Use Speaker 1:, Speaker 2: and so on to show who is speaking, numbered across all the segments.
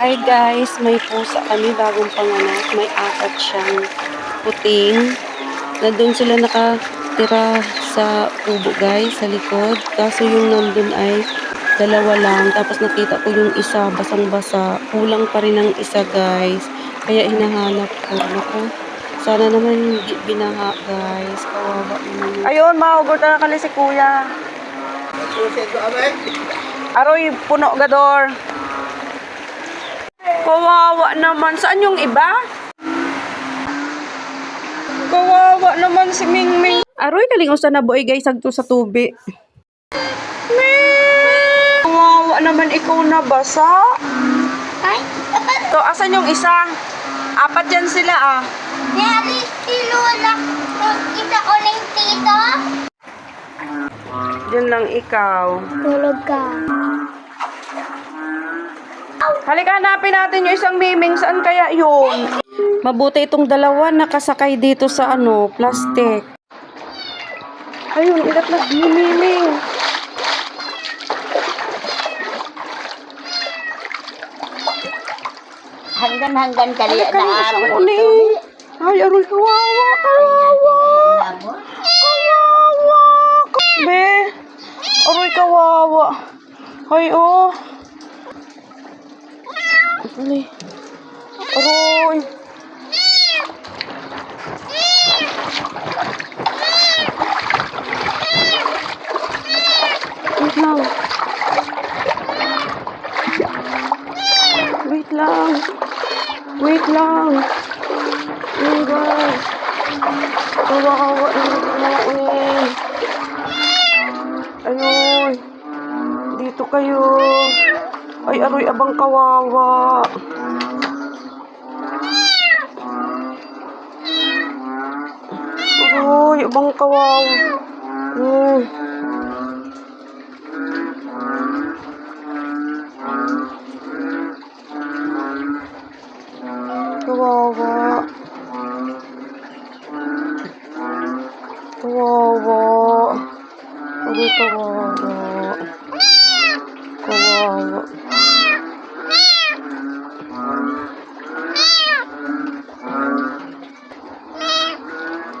Speaker 1: Hi guys, may pusa kami bagong panganak. May apat siyang puting. Nandun sila nakatira sa ubo guys, sa likod. Kaso yung nandun ay dalawa lang. Tapos nakita ko yung isa basang-basa. Kulang pa rin ang isa guys. Kaya hinahanap ko. Naku, sana naman hindi binaha guys. Kawawa naman.
Speaker 2: Ayun, mahugot na kali si kuya. Aroy, puno gador. Kawawa naman. Saan yung iba? Kawawa naman si Mingming.
Speaker 1: Aroy, kaling usa na boy guys, sagto sa tubi.
Speaker 2: Kawawa naman ikaw na basa.
Speaker 3: Ay, dapat
Speaker 2: To, asan yung isa? Apat yan sila ah.
Speaker 3: niyari si Lola. Kita ko na yung tito.
Speaker 2: Diyan lang ikaw.
Speaker 3: Tulog ka.
Speaker 2: Halika, hanapin natin yung isang miming. Saan kaya yun?
Speaker 1: Mabuti itong dalawa nakasakay dito sa ano, plastic.
Speaker 2: Ayun, ilatlag ni miming.
Speaker 3: Hanggan-hanggan kali
Speaker 2: Halika,
Speaker 3: na araw.
Speaker 2: Ay, aroy, kawawa, kawawa. Kawawa. Be, aroy, kawawa. Ay, oh. Ali. Aroy. Wait lang. Wait lang. Wait lang. Ayun guys. Kawawa na eh. Ayun. Dito kayo. Ay, aroy abang kawawa. Aroy, abang kawawa. Hmm. Kawawa. Kawawa. Aroy, kawawa. Kawawa.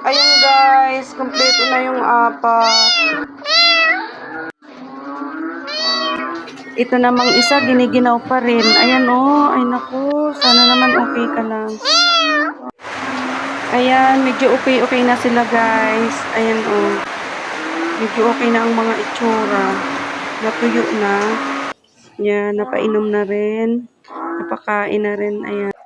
Speaker 2: Ayun guys, kompleto na yung apat.
Speaker 1: Ito namang isa, giniginaw pa rin. Ayan oh, ay naku, sana naman okay ka lang. Ayan, medyo okay-okay na sila guys. Ayan oh. Medyo okay na ang mga itsura. Natuyo na. Yan, napainom na rin. Napakain na rin. Ayan.